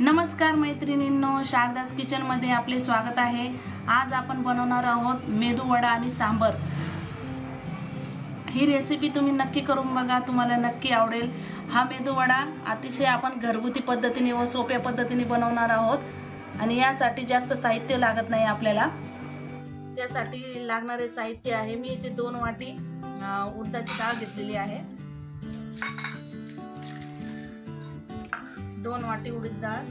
नमस्कार मैत्रिणींनो शारदास किचनमध्ये आपले स्वागत आहे. आज आपण बनवणार आहोत मेदू वडा आणि सांबर. ही रेसिपी तुम्ही नक्की करून बघा तुम्हाला नक्की आवडेल. हा मेदू वडा अतिशय आपण घरगुती पद्धतीने व सोप्या पद्धतीने बनवणार आहोत. आणि यासाठी जास्त साहित्य लागत नाही आपल्याला. त्यासाठी लागणारे साहित्य आहे. मी इथे दोन वाटी उडदाची डाळ घेतलेली आहे. दोन वाटी उडीद डाळ.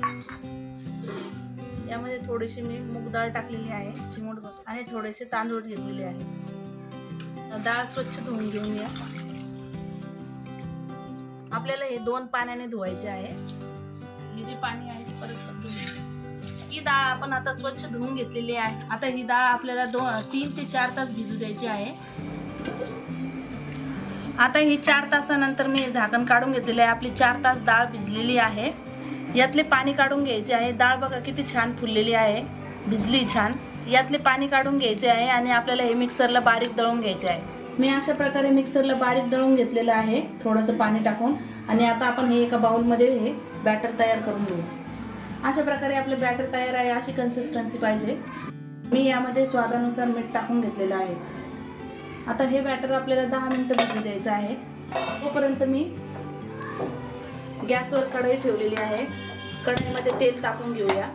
यामध्ये थोडीशी मी मूग डाळ टाकलेली आहे चिमूट आणि थोडेसे तांदूळ घेतलेले आहे. डाळ स्वच्छ धुवून घेऊन या. आपल्याला हे दोन पाण्याने धुवायचे आहे. ही जी पाणी आहे ती परत ही डाळ आपण आता स्वच्छ धुवून घेतलेली आहे. आता ही डाळ आपल्याला दोन तीन ते चार तास भिजू द्यायची आहे. आता ही चार तासानंतर मी झाकण काढून घेतलेली आहे. आपली चार तास डाळ भिजलेली आहे. यातले पाणी काढून घ्यायचे आहे. डाळ बघा किती छान फुललेली आहे. भिजली छान. यातले पाणी काढून घ्यायचे आहे आणि आपल्याला हे मिक्सरला बारीक दळून घ्यायचे आहे. मी अशा प्रकारे मिक्सरला बारीक दळून घेतलेलं आहे. थोडंसं पाणी टाकून. आणि आता आपण हे एका बाउलमध्ये हे बॅटर तयार करून घेऊ. अशा प्रकारे आपलं बॅटर तयार आहे. अशी कन्सिस्टन्सी पाहिजे. मी यामध्ये स्वादानुसार मीठ टाकून घेतलेलं आहे. आता हे बॅटर आपल्याला दहा मिनिटं भिजू द्यायचं आहे. तोपर्यंत मी गॅसवर कढई ठेवलेली आहे. कढईमध्ये तेल तापून घेऊया.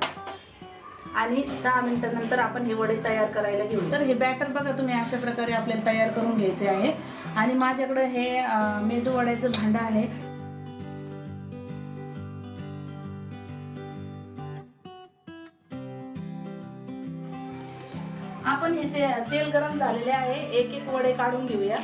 आणि दहा मिनिटानंतर आपण हे वडे तयार करायला घेऊ. तर हे बॅटर बघा तुम्ही अशा प्रकारे आपल्याला तयार करून घ्यायचे आहे. आणि माझ्याकडं हे मेदू वड्याचं भांडं आहे. आपण हे ते तेल गरम झालेले आहे. एक एक वडे काढून घेऊया.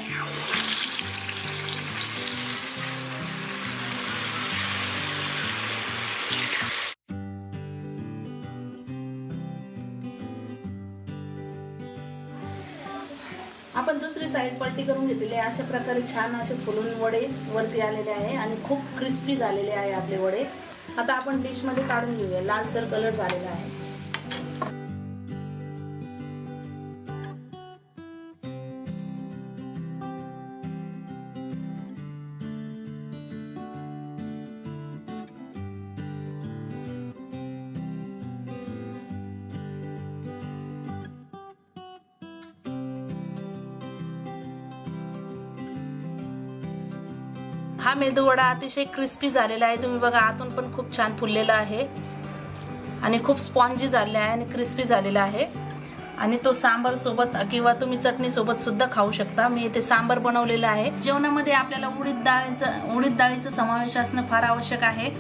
आपण दुसरी साईड पलटी करून घेतलेली आहे. अशा प्रकारे छान असे फुलून वडे वरती आलेले आहे आणि खूप क्रिस्पी झालेले आहे आपले वडे. आता आपण डिशमध्ये काढून घेऊया. लालसर कलर झालेला आहे. हा मेदूवडा अतिशय क्रिस्पी झालेला आहे. तुम्ही बघा आतून पण खूप छान फुललेला आहे. आणि खूप स्पॉन्जी झालेला आहे आणि क्रिस्पी झालेला आहे. आणि तो सांबर सोबत किंवा तुम्ही चटणी सोबत सुद्धा खाऊ शकता. मी इथे सांबर बनवलेला आहे. जेवणामध्ये आपल्याला उडीद डाळीचं उडीद डाळीचा समावेश असणं फार आवश्यक आहे.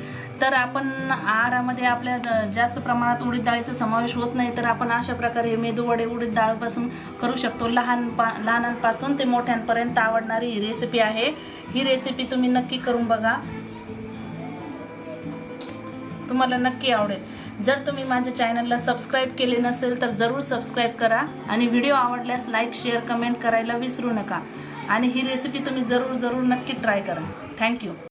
तर आपण आहारामध्ये आपल्या जास्त प्रमाणात उडीद डाळीचा समावेश होत नाही तर आपण अशा प्रकारे मेदू वडे उडीद डाळपासून करू शकतो. लहान पा लहानांपासून ते मोठ्यांपर्यंत आवडणारी ही रेसिपी आहे. ही रेसिपी तुम्ही नक्की करून बघा. तुम्हाला नक्की आवडेल. जर तुम्ही माझ्या चॅनलला सबस्क्राईब केले नसेल तर जरूर सबस्क्राईब करा आणि व्हिडिओ आवडल्यास लाईक शेअर कमेंट करायला विसरू नका. आणि ही रेसिपी तुम्ही जरूर जरूर नक्की ट्राय करा. थँक्यू